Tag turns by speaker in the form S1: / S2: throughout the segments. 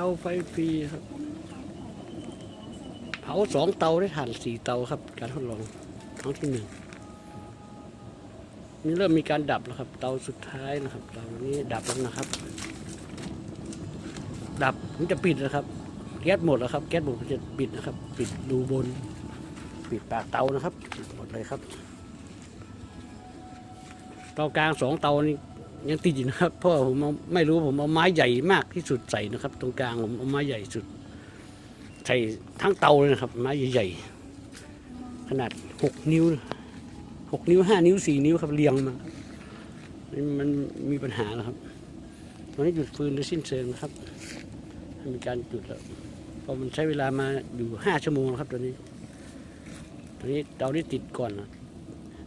S1: เตาไฟฟรีครับ เผาสองเตาได้ถ่านสี่เตาครับ การทดลองครั้งที่หนึ่งนี่เริ่มมีการดับแล้วครับ เตาสุดท้ายนะครับ เตานี้ดับแล้วนะครับ ดับมันจะปิดนะครับ แก๊สหมดแล้วครับ แก๊สหมดมันจะปิดนะครับ ปิดรูบน ปิดปากเตานะครับปิดหมดเลยครับ เตากลางสองเตานี่ ยังติดอยู่นะครับเพราะว่าผมเอาไม่รู้ผมเอาไม้ใหญ่มากที่สุดใส่นะครับ ตรงกลางผมเอาไม้ใหญ่สุด ใส่ทั้งเตาเลยนะครับ ไม้ใหญ่ๆขนาดหกนิ้วหกนิ้วห้านิ้วสี่นิ้วครับเรียงมานี่มันมีปัญหาแล้วครับตอนนี้หยุดฟืนโดยสิ้นเชิงนะครับมีการหยุดแล้วเพราะมันใช้เวลามาอยู่ห้าชั่วโมงแล้วครับตอนนี้ตอนนี้เตานี้ติดก่อนนะ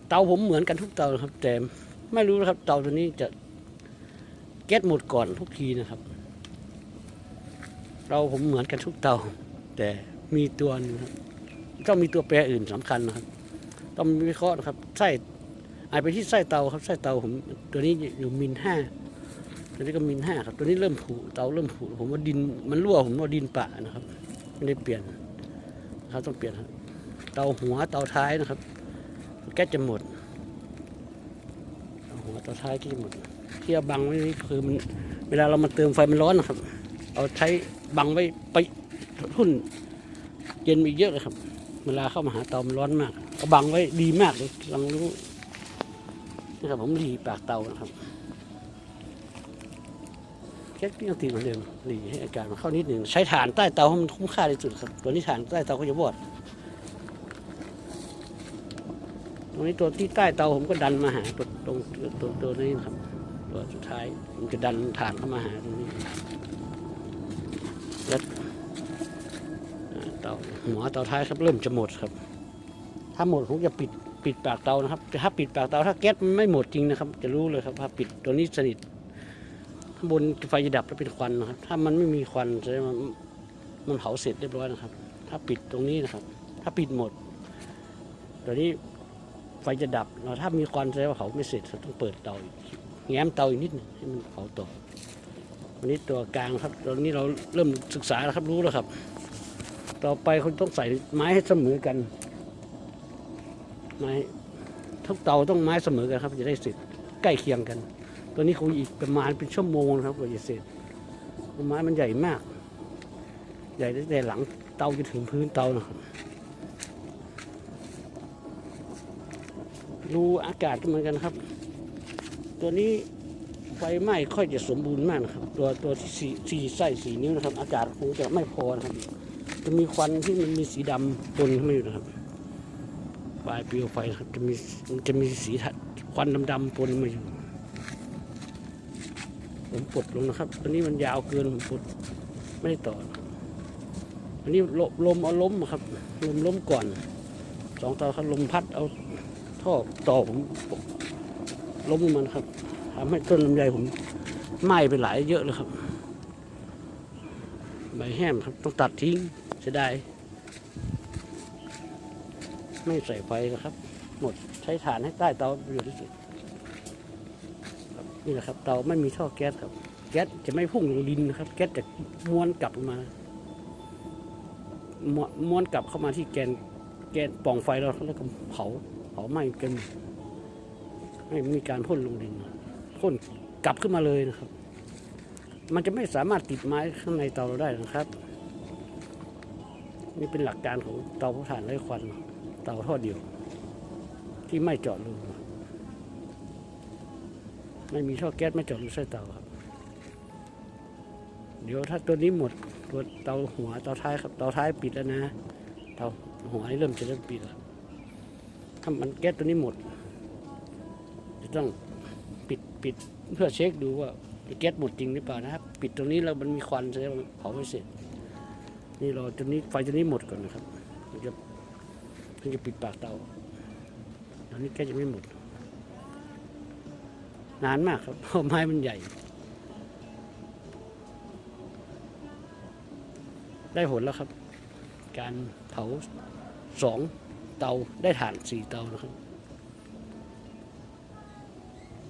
S1: เตาผมเหมือนกันทุกเตาครับ แต่ไม่รู้นะครับ เตาตัวนี้จะ ก๊สหมดก่อนทุกทีนะครับ เราผมเหมือนกันทุกเตา แต่มีตัวนึงครับต้องมีตัวแปรอื่นสำคัญนะครับ ต้องมีวิเคราะห์นะครับไส้อาจไปที่ไส้เตาครับไส้เตาผมตัวนี้อยู่มินห้าตัวนี้ก็มินห้าครับ ตัวนี้เริ่มผุเตาเริ่มผุผมว่าดินมันรั่วผมว่าดินปะนะครับ ไม่ได้เปลี่ยนนะครับต้องเปลี่ยนครับเตาหัวเตาท้ายนะครับ แก๊สจะหมดเตาหัวเตาท้ายก็จะหมด เอาบังไว้คือมันเวลาเรามาเติมไฟมันร้อนนะครับ เอาใช้บังไว้ไปทุ่นเย็นมีเยอะเลยครับ เวลาเข้ามาหาเตามันร้อนมากเอาบังไว้ดีมากเลยลองรู้นี่ครับผมหลีปากเตานะครับแค่ยังตีเหมือนเดิมหลีให้อากาศมันเข้านิดหนึ่งใช้ถ่านใต้เตาให้มันคุ้มค่าที่สุดครับตัวนี้ถ่านใต้เตาก็จะวอดตรงนี้ตัวที่ใต้เตาผมก็ดันมาหาตัวตรงตัวตัวนี้นะครับ ตัวสุดท้ายผมจะดันฐานเข้ามาหาตรงนี้แล้วเตาหัวเตาท้ายครับเริ่มจะหมดครับ ถ้าหมดผมจะปิดปิดปากเตานะครับถ้าปิดปากเตาถ้าแก๊สมันไม่หมดจริงนะครับ จะรู้เลยครับถ้าปิดตัวนี้สนิทข้างบนไฟจะดับแล้วเป็นควันนะครับ ถ้ามันไม่มีควันแสดงว่ามันเผาเสร็จเรียบร้อยนะครับ ถ้าปิดตรงนี้นะครับ ถ้าปิดหมดตัวนี้ไฟจะดับเราถ้ามีควันแสดงว่าเผาไม่เสร็จเราต้องเปิดเตาอีก แง้มเตาอีกนิดนึงให้มันเผาต่อวันนี้ตัวกลางครับตอนนี้เราเริ่มศึกษาแล้วครับรู้แล้วครับ ต่อไปคุณต้องใส่ไม้ให้เสมอกัน ไม้ทุกเตาต้องไม้เสมอกันครับจะได้เสร็จใกล้เคียงกัน ตัวนี้คงอีกประมาณเป็นชั่วโมงนะครับกว่าจะเสร็จไม้มันใหญ่มาก ใหญ่ตั้งแต่หลังเตาจนถึงพื้นเตานะครับรูอากาศก็เหมือนกันครับ ตัวนี้ไฟไหม้ค่อยจะสมบูรณ์มากนะครับ ตัวตัวที่สี่สี่ไส้สี่นิ้วนะครับ อากาศคงจะไม่พอนะครับ จะมีควันที่มันมีสีดำปนเข้ามาอยู่นะครับปลายเปลวไฟครับจะมีจะมีสีถัดควันดำๆปนมาอยู่ ผมปลดลงนะครับตัวนี้มันยาวเกินผมปลดไม่ได้ต่อนะอันนี้ลมลมเอาล้มอะครับ ลมล้มก่อนสองตัวครับลมพัดเอาท่อต่อผม ล้มมันครับทำให้ต้นลำไยผมไหม้ไปหลายเยอะเลยครับ ใบแห้มครับ ต้องตัดทิ้งเสียดายไม่ใส่ไฟนะครับ หมดใช้ถ่านให้ใต้เตาประโยชน์ที่สุดนี่แหละครับ เตาไม่มีท่อแก๊สครับ แก๊สจะไม่พุ่งลงดินนะครับ แก๊สจะม้วนกลับมาม้วนม้วนกลับเข้ามาที่แกนแกนปล่องไฟเราแล้วก็เผาเผาไหม้กัน ไม่มีการพ่นลงดินพ่นกลับขึ้นมาเลยนะครับ มันจะไม่สามารถติดไม้ข้างในเตาเราได้นะครับ นี่เป็นหลักการของเตาเผาถ่านไร้ควัน เตาท่อเดียว ที่ไม่เจาะรูไม่มีท่อแก๊สไม่เจาะรูใส่เตาครับ เดี๋ยวถ้าตัวนี้หมดตัวเตาหัวเตาท้ายครับเตาท้ายปิดแล้วนะเตาหัวนี่เริ่มจะเริ่มปิดแล้วถ้ามันแก๊สตัวนี้หมด ต้องปิดปิดเพื่อเช็คดูว่าแก๊สหมดจริงหรือเปล่านะครับ ปิดตรงนี้แล้วมันมีควันแสดงว่าเผาไม่เสร็จ นี่รอตัวนี้ไฟตัวนี้หมดก่อนนะครับถึงจะถึงจะปิดปากเตาตอนนี้แก๊สยังไม่หมด นานมากครับเพราะไม้มันใหญ่ ได้ผลแล้วครับ การเผาสองเตาได้ถ่านสี่เตานะครับ